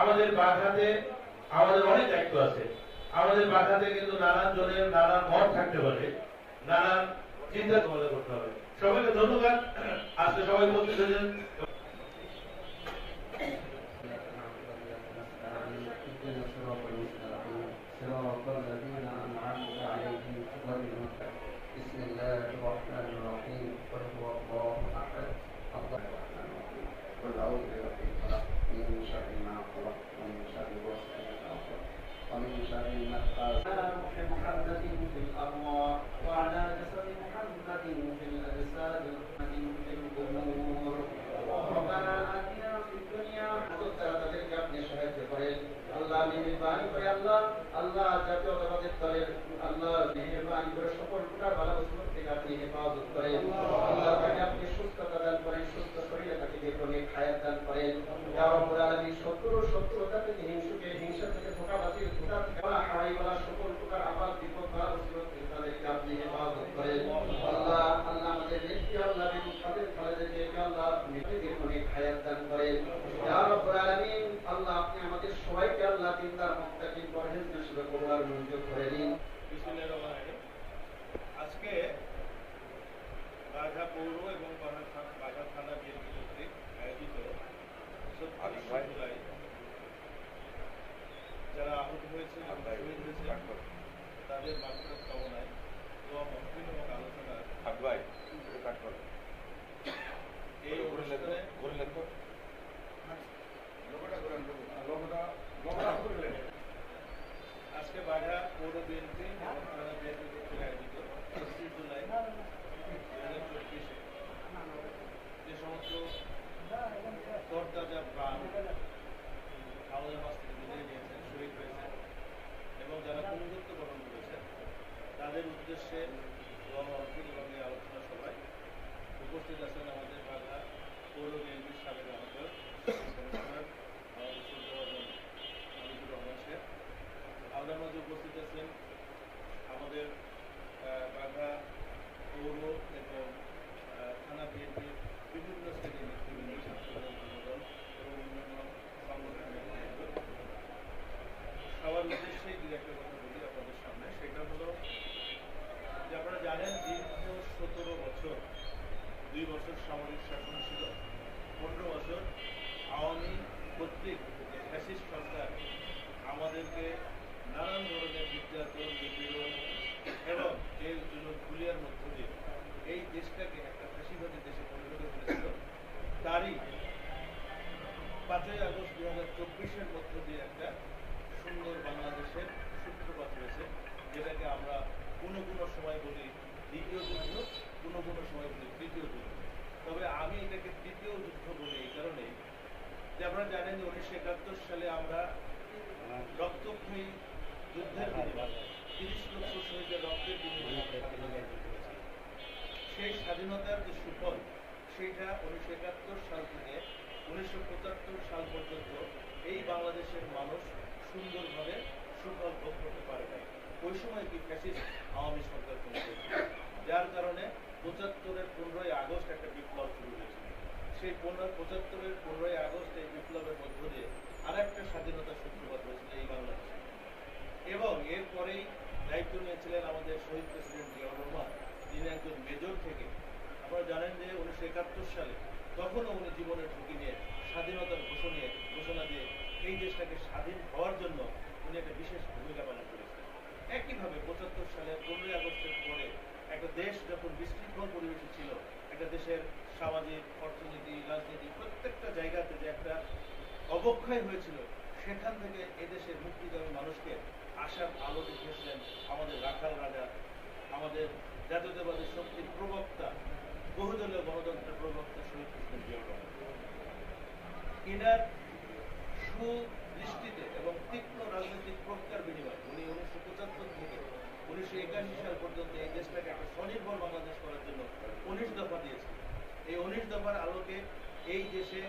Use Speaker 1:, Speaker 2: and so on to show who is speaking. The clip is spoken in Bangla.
Speaker 1: আমাদের বাধাতে আমাদের অনেক দায়িত্ব আছে। আমাদের বাধাতে কিন্তু নানান জনের নানান মত থাকতে পারে, নানান চিন্তা তোমাদের করতে হবে। সবাইকে ধন্যবাদ। আজকে সবাই উপস্থিত হয়েছেন।
Speaker 2: Thank you.
Speaker 3: মঞ্জুর করে নিন।
Speaker 1: আজকে বাঘা পৌর এবং বাঘা থানা বিএনপি কর্তৃক আয়োজিত ছত্রিশে জুলাই যারা আহত হয়েছে এবং শহীদ হয়েছে তাদের মাগফিরাত কামনায় দোয়া মাহফিল এবং আলোচনার এই অনুষ্ঠানে আজকে বাঘা পৌর বিএনপি এবং থানা বিএনপি কর্তৃক আয়োজিত ছত্রিশ জুলাই দুই হাজার চব্বিশে যে সমস্ত তরতাজা প্রাণ আমাদের মাছ থেকে বিদায় নিয়েছেন শহীদ হয়েছেন এবং যারা পুনরুত্ব গ্রহণ করেছেন তাদের উদ্দেশ্যে এবং এবং এই আলোচনা সভায় উপস্থিত আছেন আমাদের বাংলা পৌর বিএনপির বছর সামরিক শাসন ছিল। পনেরো বছর আওয়ামী কর্তৃক ফ্যাসিস্ট সরকার আমাদেরকে নানান ধরনের নির্যাতন নিপীড়ন এবং জেল, জুলুম, গুলিয়ার মধ্য দিয়ে এই দেশটাকে একটা ফ্যাসিবাদী দেশে পরিণত করেছিল। তারই পাঁচই আগস্ট দুই হাজার চব্বিশের মধ্য দিয়ে একটা সুন্দর বাংলাদেশের সূত্রপাত হয়েছে, যেটাকে আমরা কোনো কোনো সময় বলি দ্বিতীয় যুদ্ধ, কোনো কোনো সময় বলি তৃতীয় যুদ্ধ। তবে আমি এটাকে তৃতীয় যুদ্ধ বলি এই কারণে যে আপনারা জানেন যে উনিশশো একাত্তর সালে আমরা রক্তক্ষয়ী যুদ্ধের বিনিময়ে তিরিশ লক্ষ শহীদের রক্তের বিনিময়ে। সেই স্বাধীনতার যে সুফল সেইটা উনিশশো একাত্তর সাল থেকে উনিশশো পঁচাত্তর সাল পর্যন্ত এই বাংলাদেশের মানুষ সুন্দরভাবে সুফল ভোগ করতে পারে নাই ওই সময় কি ফ্যাসিস্ট আওয়ামী সরকার যার কারণে পঁচাত্তরের পনেরোই আগস্ট একটা বিপ্লব শুরু হয়েছিল। সেই পনেরো পঁচাত্তরের পনেরোই আগস্ট এই বিপ্লবের মধ্য দিয়ে আরেকটা স্বাধীনতার সূত্রপাত হয়েছিল এই বাংলাদেশে। এবং এরপরেই দায়িত্ব নিয়েছিলেন আমাদের শহীদ প্রেসিডেন্ট জিয়াউর রহমান। যিনি একজন মেজর থেকে। আপনারা জানেন যে উনিশশো একাত্তর সালে তখনও উনি জীবনের ঝুঁকি নিয়ে স্বাধীনতার ঘোষণা ঘোষণা দিয়ে এই দেশটাকে স্বাধীন হওয়ার জন্য উনি একটা বিশেষ ভূমিকা পালন করেছেন। একইভাবে পঁচাত্তর সালে পনেরোই আগস্টের একটা দেশ যখন বিশৃঙ্খল পরিবেশে ছিল, একটা দেশের সামাজিক, অর্থনীতি, রাজনীতি, প্রত্যেকটা জায়গাতে যে একটা অবক্ষয় হয়েছিল, সেখান থেকে এদেশের মুক্তিকামী মানুষকে আশার আলো দেখিয়েছিলেন আমাদের রাখাল রাজা, আমাদের জাতীয়তাবাদী শক্তির প্রবক্তা, বহুদলীয় গণতন্ত্রের প্রবক্তা শহীদ জিয়াউর রহমান। এনার তীক্ষ্ণ উনিশশো একাশি সাল পর্যন্ত এই দেশটাকে একটা স্বনির্ভর বাংলাদেশ করার জন্য উনিশ দফা দিয়েছে। এই উনিশ দফার আলোকে এই দেশে